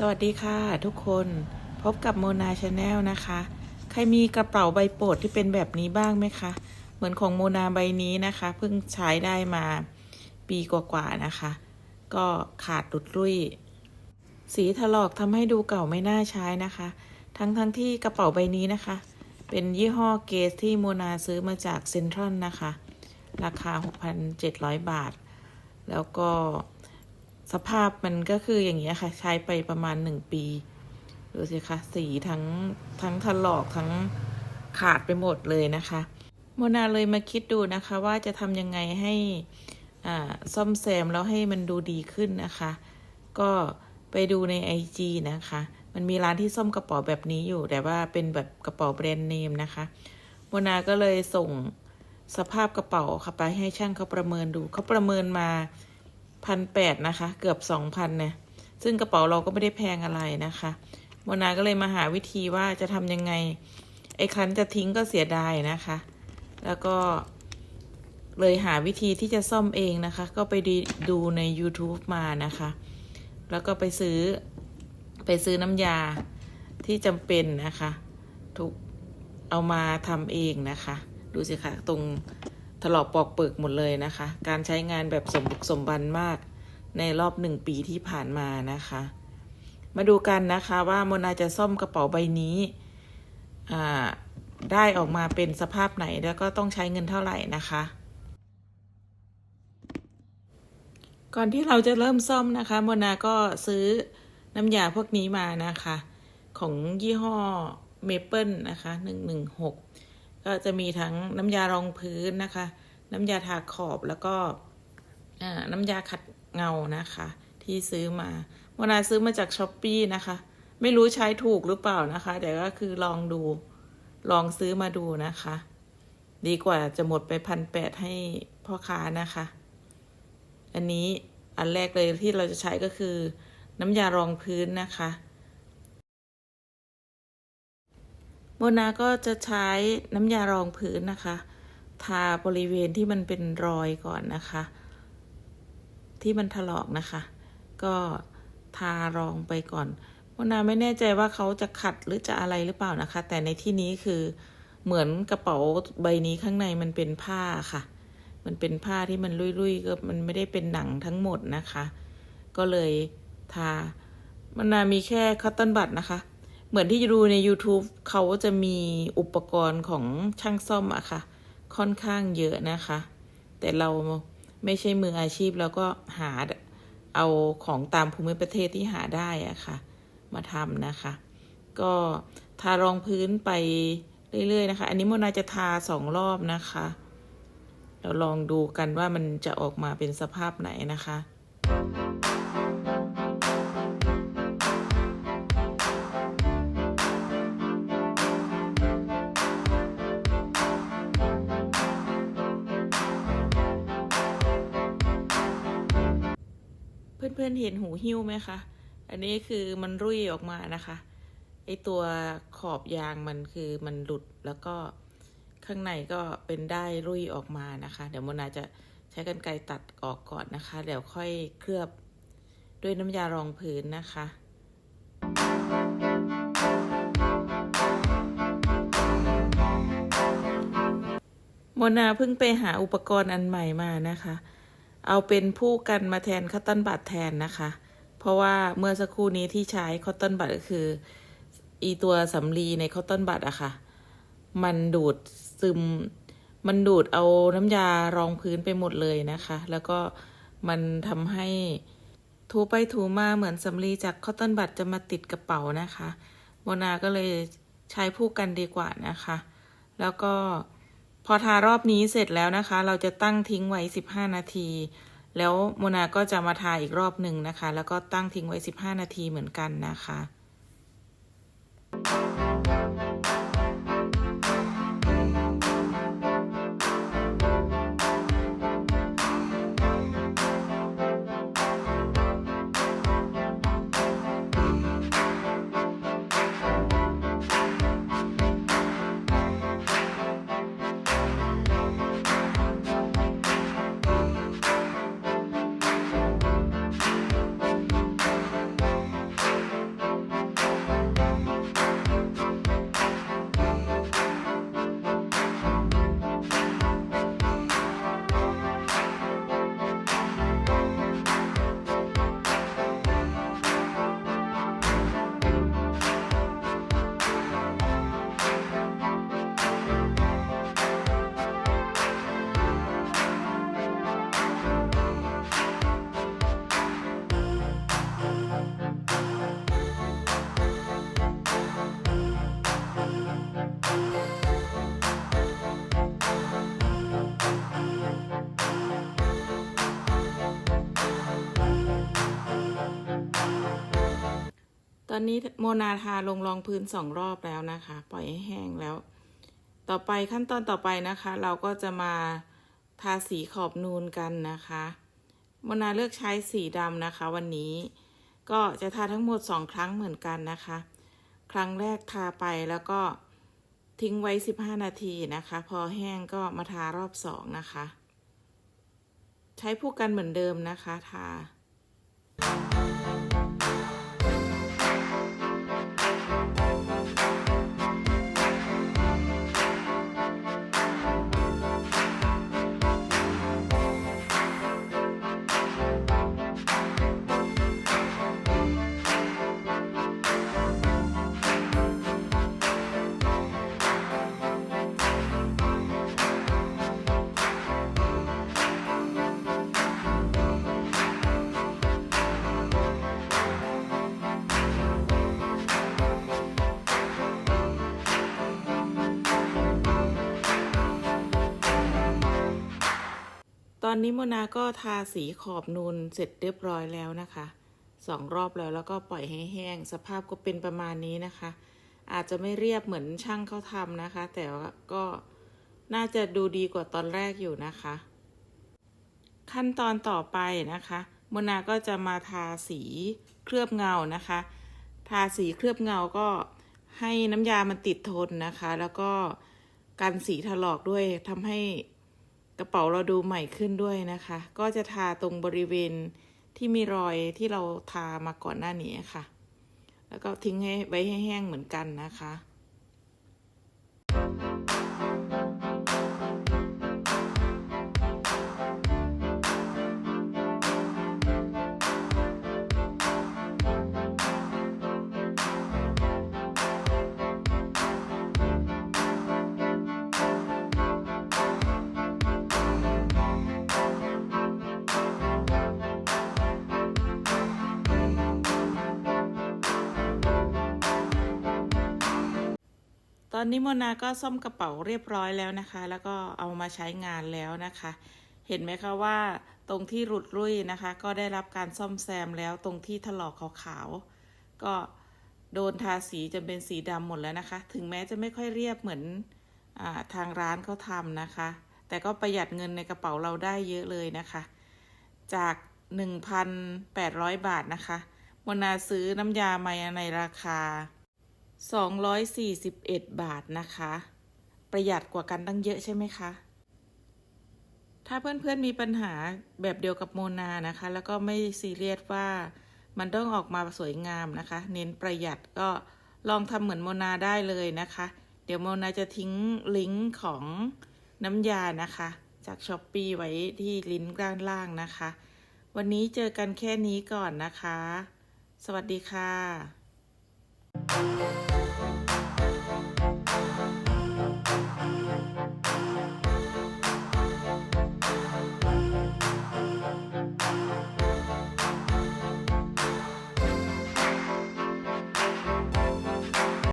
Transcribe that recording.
สวัสดีค่ะทุกคนพบกับโมนาชาแนลนะคะ ใครมีกระเป๋าใบโปรดที่เป็นแบบนี้บ้างไหมคะ เหมือนของโมนาใบนี้นะคะ เพิ่งใช้ได้มาปีกว่าๆนะคะ ก็ขาดหลุดรุ่ย สีถลอกทำให้ดูเก่าไม่น่าใช้นะคะ ทั้งทั้งที่กระเป๋าใบนี้นะคะ เป็นยี่ห้อเกสที่โมนาซื้อมาจากเซ็นทรัลนะคะ ราคา 6,700 บาท แล้วก็ สภาพมันก็คืออย่างเงี้ยค่ะ ใช้ไปประมาณหนึ่งปี ดูสิคะสีทั้งทั้งถลอกทั้งขาดไปหมดเลยนะคะ โมนาเลยมาคิดดูนะคะ ว่าจะทำยังไงให้อ่าซ่อมแซมแล้วให้มันดูดีขึ้นนะคะ ก็ไปดูใน IG นะคะ มันมีร้านที่ซ่อมกระเป๋าแบบนี้อยู่ แต่ว่าเป็นแบบกระเป๋าแบรนด์เนมนะคะ โมนาก็เลยส่งสภาพกระเป๋าค่ะไปให้ช่างเขาประเมินดู เขาประเมินมา พันแปดนะคะ เกือบสองพันเนี่ยซึ่งกระเป๋าเราก็ไม่ได้แพงอะไรนะคะโมนาก็เลยมาหาวิธีว่าจะทำยังไง ไอ้คันจะทิ้งก็เสียดายนะคะ แล้วก็เลยหาวิธีที่จะซ่อมเองนะคะ ก็ไปด,ดูใน YouTube มานะคะ แล้วก็ไปซื้อไปซื้อน้ำยาที่จำเป็นนะคะ ทุกเอามาทำเองนะคะ ดูสิคะตรง ถลอกปอกเปิกหมดเลยนะคะ การใช้งานแบบสมบุกสมบันมากในรอบหนึ่งปีที่ผ่านมานะคะ มาดูกันนะคะว่าโมนาจะซ่อมกระเป๋าใบนี้ได้ออกมาเป็นสภาพไหนแล้วก็ต้องใช้เงินเท่าไหร่นะคะ ก่อนที่เราจะเริ่มซ่อมนะคะโมนาก็ซื้อน้ำยาพวกนี้มานะคะ ของยี่ห้อเมเปิลนะคะหนึ่งหนึ่งหก ก็จะมีทั้งน้ำยารองพื้นนะคะ น้ำยาทาขอบแล้วก็น้ำยาขัดเงานะคะ ที่ซื้อมาโมนาซื้อมาจากช้อปปีนะคะ ไม่รู้ใช้ถูกหรือเปล่านะคะ แต่ก็คือลองดูลองซื้อมาดูนะคะ ดีกว่าจะหมดไปพันแปดให้พ่อค้านะคะ อันนี้อันแรกเลยที่เราจะใช้ก็คือ น้ำยารองพื้นนะคะ โมนาก็จะใช้น้ำยารองพื้นนะคะ ทาบริเวณที่มันเป็นรอยก่อนนะคะ ที่มันถลอกนะคะ ก็ทารองไปก่อนโมนาไม่แน่ใจว่าเขาจะขัดหรือจะอะไรหรือเปล่านะคะ แต่ในที่นี้คือเหมือนกระเป๋าใบนี้ข้างในมันเป็นผ้าค่ะ มันเป็นผ้าที่มันลุยๆก็มันไม่ได้เป็นหนังทั้งหมดนะคะ ก็เลยทามันนามีแค่คัตเติลบัตนะคะ เหมือนที่ดูใน YouTube เขาจะมีอุปกรณ์ของช่างซ่อมอะค่ะ ค่อนข้างเยอะนะคะ แต่เราไม่ใช่มืออาชีพแล้วก็หาเอาของตามภูมิประเทศที่หาได้อะค่ะ มาทำนะคะ ก็ทารองพื้นไปเรื่อยๆนะคะ อันนี้โมนาจะทาสองรอบนะคะ เราลองดูกันว่ามันจะออกมาเป็นสภาพไหนนะคะ เพื่อนๆเห็นหูหิ้วไหมคะ อันนี้คือมันรุ่ยออกมานะคะ ไอตัวขอบยางมันคือมันหลุดแล้วก็ข้างในก็เป็นได้รุ่ยออกมานะคะ เดี๋ยวโมนาจะใช้กรรไกรตัดออกก่อนนะคะ เดี๋ยวค่อยเคลือบด้วยน้ำยารองพื้นนะคะโมนาเพิ่งไปหาอุปกรณ์อันใหม่มานะคะ เอาเป็นผู้กันมาแทนคอตตอนบัดแทนนะคะ เพราะว่าเมื่อสักครู่นี้ที่ใช้คอตตอนบัดก็คือ อีตัวสำลีในคอตตอนบัดอะค่ะ มันดูดซึม มันดูดเอาน้ำยารองพื้นไปหมดเลยนะคะ แล้วก็มันทำให้ถูไปถูมาเหมือนสำลีจากคอตตอนบัดจะมาติดกระเป๋านะคะโมนาก็เลยใช้ผู้กันดีกว่านะคะ แล้วก็ พอทารอบนี้เสร็จแล้วนะคะ เราจะตั้งทิ้งไว้ 15 นาที แล้วโมนาก็จะมาทาอีกรอบหนึ่งนะคะ แล้วก็ตั้งทิ้งไว้ 15 นาทีเหมือนกันนะคะเอนนี้โมนาทาลงรองพื้นสองรอบแล้วนะคะ ปล่อยให้แห้งแล้ว ต่อไปขั้นตอนต่อไปนะคะ เราก็จะมาทาสีขอบนูนกันนะคะโมนาเลือกใช้สีดำนะคะ วันนี้ก็จะทาทั้งหมดสองครั้งเหมือนกันนะคะ ครั้งแรกทาไปแล้วก็ทิ้งไว้ 15 นาทีนะคะ พอแห้งก็มาทารอบสองนะคะ ใช้ผู้กันเหมือนเดิมนะคะ ทา อนนี้โมนาก็ทาสีขอบนูนเสร็จเรียบร้อยแล้วนะคะสองรอบแล้วแล้วก็ปล่อยให้แห้ง สภาพก็เป็นประมาณนี้นะคะ อาจจะไม่เรียบเหมือนช่างเขาทำนะคะ แต่ว่าก็น่าจะดูดีกว่าตอนแรกอยู่นะคะ ขั้นตอนต่อไปนะคะโมนาก็จะมาทาสีเคลือบเงานะคะ ทาสีเคลือบเงาก็ให้น้ำยามันติดทนนะคะ แล้วก็กันสีถลอกด้วยทำให้ กระเป๋าเราดูใหม่ขึ้นด้วยนะคะ ก็จะทาตรงบริเวณที่มีรอยที่เราทามาก่อนหน้านี้ค่ะ แล้วก็ทิ้งให้ไว้ให้แห้งเหมือนกันนะคะ ตอนนี้โมนาก็ซ่อมกระเป๋าเรียบร้อยแล้วนะคะ แล้วก็เอามาใช้งานแล้วนะคะ เห็นไหมคะว่าตรงที่หลุดรุ่ยนะคะ ก็ได้รับการซ่อมแซมแล้วตรงที่ถลอกขาวๆก็โดนทาสีจนเป็นสีดำหมดแล้วนะคะ ถึงแม้จะไม่ค่อยเรียบเหมือนอทางร้านเขาทำนะคะ แต่ก็ประหยัดเงินในกระเป๋าเราได้เยอะเลยนะคะ จาก 1,800 บาทนะคะโมนาซื้อน้ำยามาในราคา 241 บาทนะคะ ประหยัดกว่ากันตั้งเยอะใช่ไหมคะ ถ้าเพื่อนๆมีปัญหาแบบเดียวกับโมนานะคะ แล้วก็ไม่ซีเรียสว่ามันต้องออกมาสวยงามนะคะ เน้นประหยัดก็ลองทำเหมือนโมนาได้เลยนะคะ เดี๋ยวโมนาจะทิ้งลิงก์ของน้ำยานะคะ จากช้อปปีไว้ที่ลิงก์ด้านล่างนะคะ วันนี้เจอกันแค่นี้ก่อนนะคะ สวัสดีค่ะ Thank you.